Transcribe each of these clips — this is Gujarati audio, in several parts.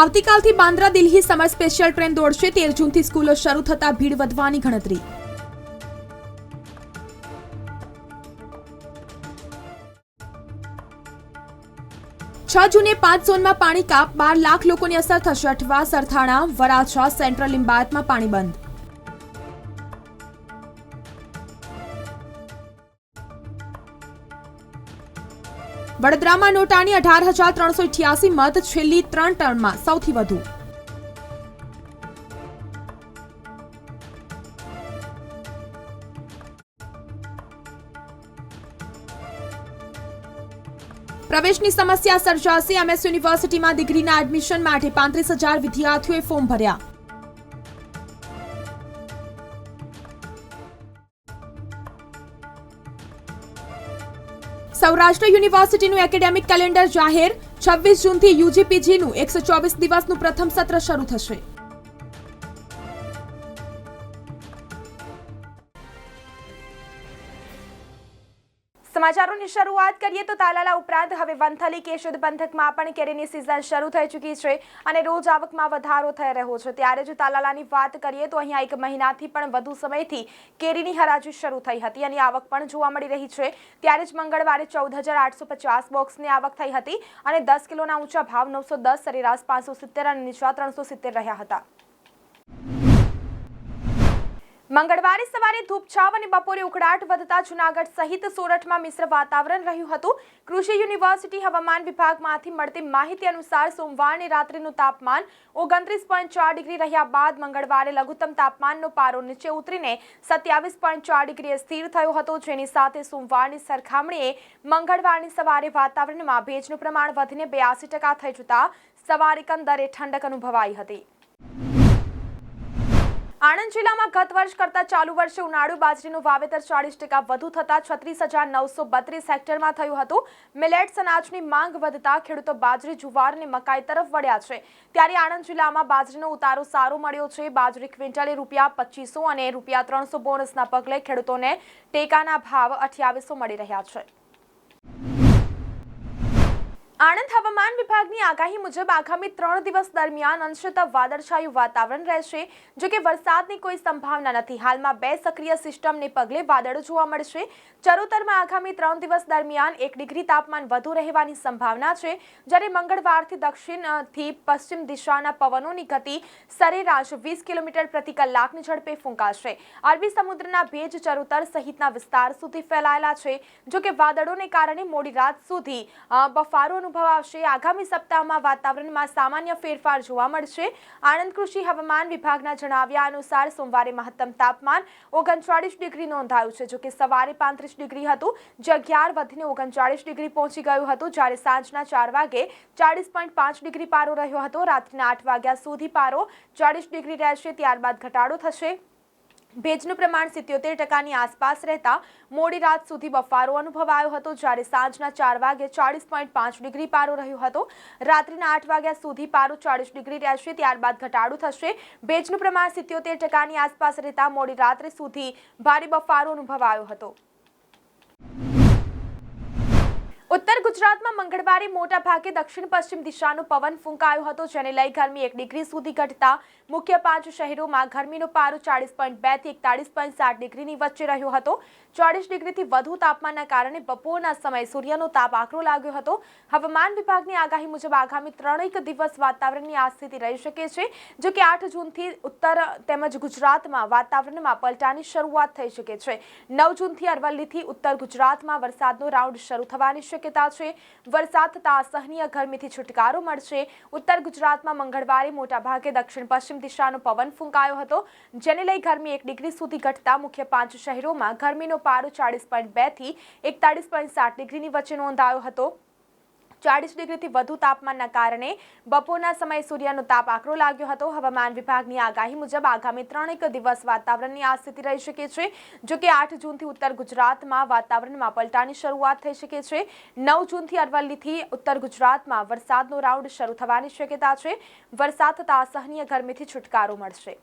આવતીકાલથી Bandra Delhi summer special train દોડશે. તેર જૂનથી સ્કૂલો શરૂ થતા ભીડ વધવાની ગણતરી. છ જૂને પાંચ ઝોનમાં પાણી કાપ. બાર લાખ લોકોની અસર થશે. અઠવા સરથાણા વરાછા, સેન્ટ્રલ લિંબાયતમાં પાણી બંધ. વડોદરામાં નોટાની અઢાર હજાર ત્રણસો અઠ્યાસી મત છેલ્લી ત્રણ ટર્મમાં સૌથી વધુ. પ્રવેશની સમસ્યા સર્જાશે. એમએસ યુનિવર્સિટીમાં ડિગ્રીના એડમિશન માટે પાંત્રીસ હજાર વિદ્યાર્થીઓએ ફોર્મ ભર્યા. સૌરાષ્ટ્ર યુનિવર્સિટીનું એકેડેમિક કેલેન્ડર જાહેર. છવ્વીસ જૂનથી યુજીપીજીનું એકસો ચોવીસ દિવસનું પ્રથમ સત્ર શરૂ થશે. સમાચારોની શરૂઆત કરીએ તો તાલાલા ઉપરાંત હવે વંથલી કેશોદ પંથકમાં પણ કેરીની સિઝન શરૂ થઈ ચૂકી છે અને રોજ આવકમાં વધારો થઈ રહ્યો છે. ત્યારે જો તાલાલાની વાત કરીએ તો અહીંયા એક મહિનાથી પણ વધુ સમયથી કેરીની હરાજી શરૂ થઈ હતી અને આવક પણ જોવા મળી રહી છે. ત્યારે જ મંગળવારે ચૌદ હજાર આઠસો પચાસ બોક્સની આવક થઈ હતી અને દસ કિલોના ઊંચા ભાવ નવસો દસ સરેરાશ પાંચસો સિત્તેર અને નીચા ત્રણસો સિત્તેર રહ્યા હતા. મંગળવારે સવારે ધૂપછાવ અને બપોરે ઉકળાટ વધતા જૂનાગઢ સહિત સોરઠમાં મિશ્ર વાતાવરણ રહ્યું હતું. કૃષિ યુનિવર્સિટી હવામાન વિભાગમાંથી મળતી માહિતી અનુસાર સોમવારની રાત્રિનું તાપમાન ઓગણત્રીસ પોઈન્ટ ચાર ડિગ્રી રહ્યા બાદ મંગળવારે લઘુત્તમ તાપમાનનો પારો નીચે ઉતરીને સત્યાવીસ પોઈન્ટ ચાર ડિગ્રીએ સ્થિર થયો હતો. જેની સાથે સોમવારની સરખામણીએ મંગળવારની સવારે વાતાવરણમાં ભેજનું પ્રમાણ વધીને બ્યાસી ટકા થઈ જતા સવારે કંદરે ઠંડક અનુભવાઈ હતી. આણંદ જિલ્લામાં ગત વર્ષ કરતા ચાલુ વર્ષે ઉનાળુ બાજરીનું વાવેતર ચાળીસ ટકા વધુ થતા છત્રીસ હજાર નવસો બત્રીસ હેક્ટરમાં થયું હતું. મિલેટ્સ અનાજની માંગ વધતા ખેડૂતો બાજરી, જુવાર અને મકાઈ તરફ વળ્યા છે. ત્યારે આણંદ જિલ્લામાં બાજરીનો ઉતારો સારો મળ્યો છે. બાજરી ક્વિન્ટલે રૂપિયા પચીસો અને રૂપિયા ત્રણસો બોનસના પગલે ખેડૂતોને ટેકાના ભાવ અઠ્યાવીસો મળી રહ્યા છે. આણંદ હવામાન વિભાગની આગાહી મુજબ આગામી ત્રણ દિવસ દરમિયાન અંશત વાદળછાયું વાતાવરણ રહેશે જો કે વરસાદની કોઈ સંભાવના નથી. હાલમાં બે સક્રિય સિસ્ટમને પગલે વાદળો જોવા મળશે. ચરોતરમાં આગામી ત્રણ દિવસ દરમિયાન એક ડિગ્રી તાપમાન વધુ રહેવાની સંભાવના છે. જ્યારે મંગળવારથી દક્ષિણથી પશ્ચિમ દિશાના પવનોની ગતિ સરેરાશ વીસ કિલોમીટર પ્રતિ કલાકની ઝડપે ફૂંકાશે. અરબી સમુદ્રના ભેજ ચરોતર સહિતના વિસ્તાર સુધી ફેલાયેલા છે. જો કે વાદળોને કારણે મોડી રાત સુધી અ, બફારો આવશે આગામી સપ્તાહમાં વાતાવરણમાં સામાન્ય ફેરફાર જોવા મળશે. આણંદ કૃષિ હવામાન વિભાગના જણાવ્યા અનુસાર સોમવારે મહત્તમ તાપમાન ઓગણચાળીસ ડિગ્રી નોંધાયું છે, જોકે સવારે પાંત્રીસ ડિગ્રી હતું. જે અગિયાર વધીને ઓગણચાળીસ ડિગ્રી પહોંચી ગયું હતું, જ્યારે સાંજના ચાર વાગે ચાળીસ પોઈન્ટ પાંચ ડિગ્રી પારો રહ્યો હતો. રાત્રિના આઠ વાગ્યા સુધી પારો ચાળીસ ડિગ્રી રહેશે, ત્યારબાદ ઘટાડો થશે. ભેજનું પ્રમાણ સિત્યોતેર ટકાની આસપાસ રહેતા મોડી રાત સુધી બફારો અનુભવાયો હતો, જ્યારે સાંજના ચાર વાગે ચાળીસ પોઈન્ટ પાંચ ડિગ્રી પારો રહ્યો હતો. રાત્રિના આઠ વાગ્યા સુધી પારો ચાળીસ ડિગ્રી રહેશે, ત્યારબાદ ઘટાડો થશે. ભેજનું પ્રમાણ સિત્યોતેર ટકાની આસપાસ રહેતા મોડી રાત્રે સુધી ભારે બફારો અનુભવાયો હતો. ઉત્તર ગુજરાતમાં મંગળવારે મોટા ભાગે દક્ષિણ પશ્ચિમ દિશાનો પવન ફૂંકાયો હતો, જેને લઈ ગરમી એક ડિગ્રી સુધી ઘટતા મુખ્ય પાંચ શહેરોમાં ગરમીનો પારો ચાળીસ પોઈન્ટ બેથી એકતાળીસ પોઈન્ટ સાત ડિગ્રીની વચ્ચે રહ્યો હતો. ચાળીસ ડિગ્રીથી વધુ તાપમાનના કારણે બપોરના સમયે સૂર્યનો તાપ આકરો લાગ્યો હતો. હવામાન વિભાગની આગાહી મુજબ આગામી ત્રણેક દિવસ વાતાવરણની આ સ્થિતિ રહી શકે છે, જો કે આઠ જૂનથી ઉત્તર તેમજ ગુજરાતમાં વાતાવરણમાં પલટાની શરૂઆત થઈ શકે છે. નવ જૂનથી અરવલ્લીથી ઉત્તર ગુજરાતમાં વરસાદનો રાઉન્ડ શરૂ થવાની શક્યતા છે. વરસાદ થતા અસહનીય ગરમીથી છુટકારો મળશે. ઉત્તર ગુજરાતમાં મંગળવારે મોટાભાગે દક્ષિણ પશ્ચિમ દિશાનો પવન ફૂંકાયો હતો, જેને લઈ ગરમી એક ડિગ્રી સુધી ઘટતા મુખ્ય પાંચ શહેરોમાં ગરમીનો પારો ચાળીસ પોઈન્ટ બેથી એકતાળીસ પોઈન્ટ સાત ડિગ્રીની વચ્ચે નોંધાયો હતો. ચાળીસ ડિગ્રીથી વધુ તાપમાનના કારણે બપોરના સમયે સૂર્યનો તાપ આકરો લાગ્યો હતો. હવામાન વિભાગની આગાહી મુજબ આગામી ત્રણેક દિવસ વાતાવરણની આ સ્થિતિ રહી શકે છે. જો કે આઠ જૂનથી ઉત્તર ગુજરાતમાં વાતાવરણમાં પલટાની શરૂઆત થઈ શકે છે. નવ જૂનથી અરવલ્લીથી ઉત્તર ગુજરાતમાં વરસાદનો રાઉન્ડ શરૂ થવાની શક્યતા છે. વરસાદ થતાં અસહનીય ગરમીથી છુટકારો મળશે.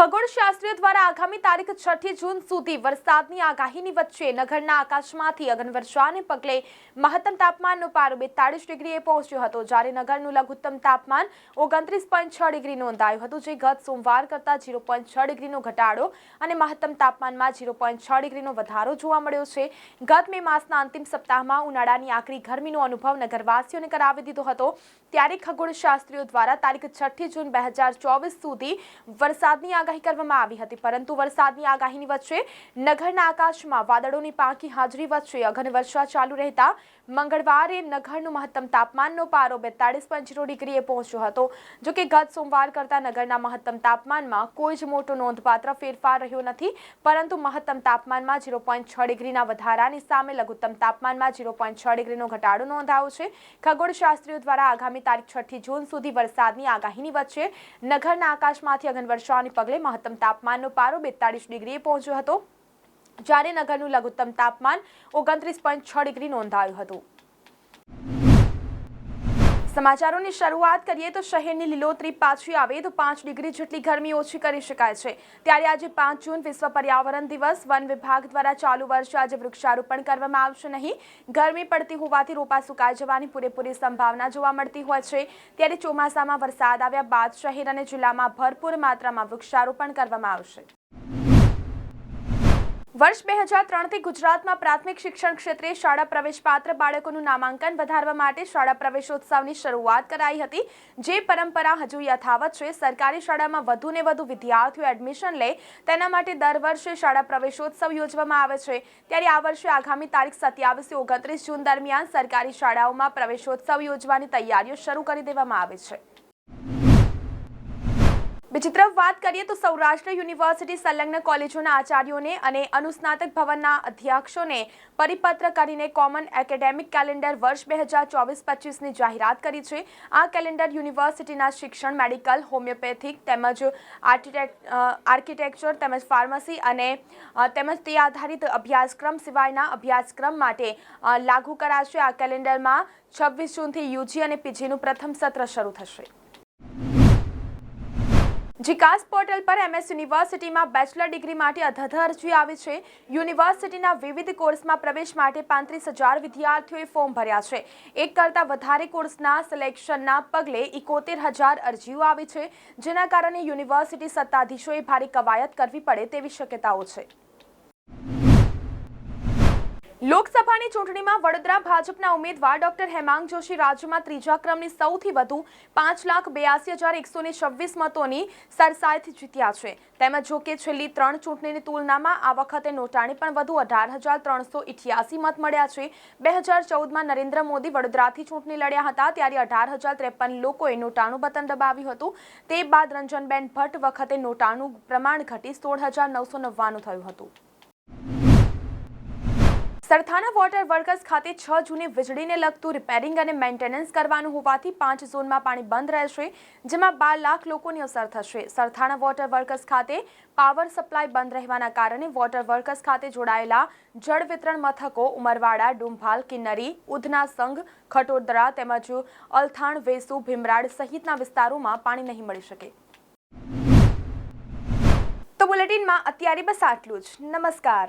ખગોળશાસ્ત્રીઓ દ્વારા આગામી તારીખ છઠ્ઠી જૂન સુધી વરસાદની આગાહીની વચ્ચે નગરના આકાશમાંથી અગનવર્ષાને પગલે મહત્તમ તાપમાનનો પારો બેતાળીસ ડિગ્રીએ પહોંચ્યો હતો. જ્યારે નગરનું લઘુત્તમ તાપમાન ઓગણત્રીસ પોઈન્ટ છ ડિગ્રી નોંધાયું હતું, જે ગત સોમવાર કરતાં ઝીરો પોઈન્ટ છ ડિગ્રીનો ઘટાડો અને મહત્તમ તાપમાનમાં ઝીરો પોઈન્ટ છ ડિગ્રીનો વધારો જોવા મળ્યો છે. ગત મે માસના અંતિમ સપ્તાહમાં ઉનાળાની આકરી ગરમીનો અનુભવ નગરવાસીઓને કરાવી દીધો હતો. ત્યારે ખગોળશાસ્ત્રીઓ દ્વારા તારીખ છઠ્ઠી જૂન બે હજાર ચોવીસ સુધી વરસાદની આગાહી કરવામાં આવી હતી. પરંતુ વરસાદની આગાહીની વચ્ચે નગરના આકાશમાં વાદળોની પાંખી હાજરી વચ્ચે અઘન વર્ષા ચાલુ રહેતા મંગળવારે નગરનું મહત્તમ તાપમાનનો પારો બેતાળીસ પોઈન્ટ જીરો ડિગ્રીએ પહોંચ્યો હતો. જો કે ગત સોમવાર કરતાં નગરના મહત્તમ તાપમાનમાં કોઈ જ મોટો નોંધપાત્ર ફેરફાર રહ્યો નથી. પરંતુ મહત્તમ તાપમાનમાં ઝીરો પોઈન્ટ છ ડિગ્રીના વધારાની સામે લઘુત્તમ તાપમાનમાં ઝીરો પોઈન્ટ છ ડિગ્રીનો ઘટાડો નોંધાયો છે. ખગોળશાસ્ત્રીઓ દ્વારા આગામી તારીખ છઠ્ઠી જૂન સુધી વરસાદની આગાહીની વચ્ચે નગરના આકાશમાંથી અગનવર્ષાને પગલે મહત્તમ તાપમાનનો પારો બેતાળીસ ડિગ્રીએ પહોંચ્યો હતો. જ્યારે નગરનું લઘુત્તમ તાપમાન ઓગણત્રીસ પોઈન્ટ છ ડિગ્રી નોંધાયું હતું. સમાચારોની શરૂઆત કરીએ તો શહેરની લીલોતરી પાછી આવે તો પાંચ ડિગ્રી જેટલી ગરમી ઓછી કરી શકાય છે. ત્યારે આજે પાંચ જૂન વિશ્વ પર્યાવરણ દિવસ. વન વિભાગ દ્વારા ચાલુ વર્ષે આજે વૃક્ષારોપણ કરવામાં આવશે નહીં. ગરમી પડતી હોવાથી રોપા સુકાઈ જવાની પૂરેપૂરી સંભાવના જોવા મળતી હોય છે. ત્યારે ચોમાસામાં વરસાદ આવ્યા બાદ શહેર અને જિલ્લામાં ભરપૂર માત્રામાં વૃક્ષારોપણ કરવામાં આવશે. વર્ષ બે હજાર ત્રણથી ગુજરાતમાં પ્રાથમિક શિક્ષણ ક્ષેત્રે શાળા પ્રવેશપાત્ર બાળકોનું નામાંકન વધારવા માટે શાળા પ્રવેશોત્સવની શરૂઆત કરાઈ હતી. જે પરંપરા હજુ યથાવત છે. સરકારી શાળામાં વધુને વધુ વિદ્યાર્થીઓ એડમિશન લે, તેના માટે દર વર્ષે શાળા પ્રવેશોત્સવ યોજવામાં આવે છે. ત્યારે આ વર્ષે આગામી તારીખ સત્યાવીસથી ઓગણત્રીસ જૂન દરમિયાન સરકારી શાળાઓમાં પ્રવેશોત્સવ યોજવાની તૈયારીઓ શરૂ કરી દેવામાં આવે છે. બીજી તરફ વાત કરીએ તો સૌરાષ્ટ્ર યુનિવર્સિટી સંલગ્ન કોલેજોના આચાર્યોને અને અનુસ્નાતક ભવનના અધ્યક્ષોને પરિપત્ર કરીને કોમન એકેડેમિક કેલેન્ડર વર્ષ બે હજાર ચોવીસ પચીસની જાહેરાત કરી છે. આ કેલેન્ડર યુનિવર્સિટીના શિક્ષણ, મેડિકલ, હોમિયોપેથિક તેમજ આર્કિટેક આર્કિટેક્ચર તેમજ ફાર્મસી અને તેમજ તે આધારિત અભ્યાસક્રમ સિવાયના અભ્યાસક્રમ માટે લાગુ કરાશે. આ કેલેન્ડરમાં છવ્વીસ જૂનથી યુજી અને પીજીનું પ્રથમ સત્ર શરૂ થશે. જીકાસ પોર્ટલ પર એમએસ યુનિવર્સિટીમાં બેચલર ડિગ્રી માટે અધધ અરજી આવી છે. યુનિવર્સિટીના વિવિધ કોર્સમાં પ્રવેશ માટે પાંત્રીસ હજાર વિદ્યાર્થીઓએ ફોર્મ ભર્યા છે. એક કરતાં વધારે કોર્સના સિલેક્શનના પગલે ઇકોતેર હજાર અરજીઓ આવી છે, જેના કારણે યુનિવર્સિટી સત્તાધીશોએ ભારે કવાયત કરવી પડે તેવી શક્યતાઓ છે. લોકસભાની ચૂંટણીમાં વડોદરા ભાજપના ઉમેદવાર ડોક્ટર હેમાંગ જોશી રાજ્યમાં ત્રીજા ક્રમની સૌથી વધુ પાંચ લાખ બેયાસી હજાર એકસો ને છવ્વીસ મતોની સરસાઈથી જીત્યા છે. તેમજ જો કે છેલ્લી ત્રણ ચૂંટણીની તુલનામાં આ વખતે નોટાણી પણ વધુ અઢાર હજાર ત્રણસો ઇઠ્યાસી મત મળ્યા છે. બે હજાર ચૌદમાં નરેન્દ્ર મોદી વડોદરાથી ચૂંટણી લડ્યા હતા ત્યારે અઢાર હજાર ત્રેપન લોકોએ નોટાનું બટન દબાવ્યું હતું. તે બાદ રંજનબેન ભટ્ટ વખતે નોટાનું પ્રમાણ ઘટી સોળ હજાર નવસો નવ્વાણું થયું હતું. સરથાના વોટર વર્કર્સ ખાતે છ જૂને વીજળીને લગતું રિપેરિંગ અને મેન્ટેનન્સ કરવાનું હોવાથી પાંચ ઝોનમાં પાણી બંધ રહેશે, જેમાં બાર લાખ લોકોની અસર થશે. સરથાણા વોટર વર્કર્સ ખાતે પાવર સપ્લાય બંધ રહેવાના કારણે વોટર વર્કર્સ ખાતે જોડાયેલા જળ વિતરણ મથકો ઉમરવાડા, ડુંભાલ, કિન્નરી, ઉધના સંઘ, ખટોદરા તેમજ અલથાણ, વેસુ, ભીમરાડ સહિતના વિસ્તારોમાં પાણી નહીં મળી શકે. તો બુલેટિનમાં અત્યારે બસ આટલું જ. નમસ્કાર.